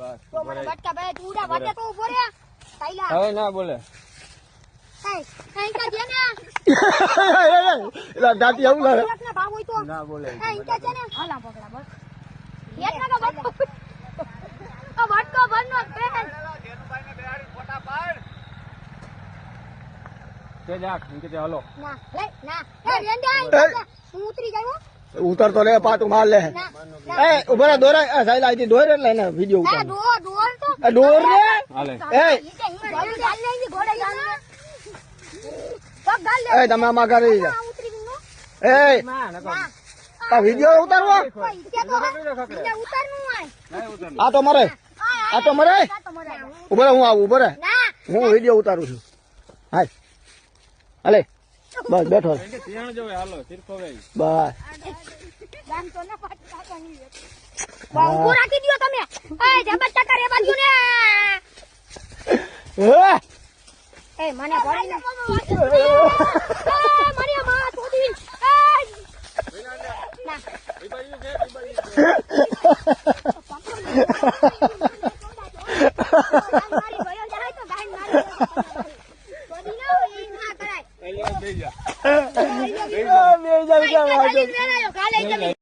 બસ તો મને બટકા ભાઈ તું ઉડા વાટે તો ઊભો રે કાઈલા હવે ના બોલે. કાઈ કાઈ કા છે ને. એલા દાંતી આવું લાગે. એક ના ભાવ હોય તો. ના બોલે કાઈ કા છે ને. હાલા પકડા બસ. ના આ નો પેન તે ના લે ના ઉતરી પાતું માર લે. ના ના એ ઊભા રહે, દોરા એ સાઈલ આઈ દોર એટલે એને વિડિયો ના ઉતાર તો. દોર રે? હાલે. એ. એ તમે આમાં કરી જા આ ઉતરી એ. ના આ વિડિયો ઉતારવો? ના ઉતર આ તો મરે. આ તો મરે? આ ઊભા રહે, હું આવું ઊભા રહે. હું વિડિયો ઉતારું છું. હાય. હાલે. બસ બેઠો. બસ. રાખી દ્યો તમે. એ જબર ટકા રે બાજુ ને. એ એ મને પડી ને એ મને માં તોડી એ ના એ બાજુ કે એ બાજુ મારી ગયો જાય તો ગાય મારી તોડી ના હોય ઈ ના કરાય એ લે બેજા બે જાવ જાવ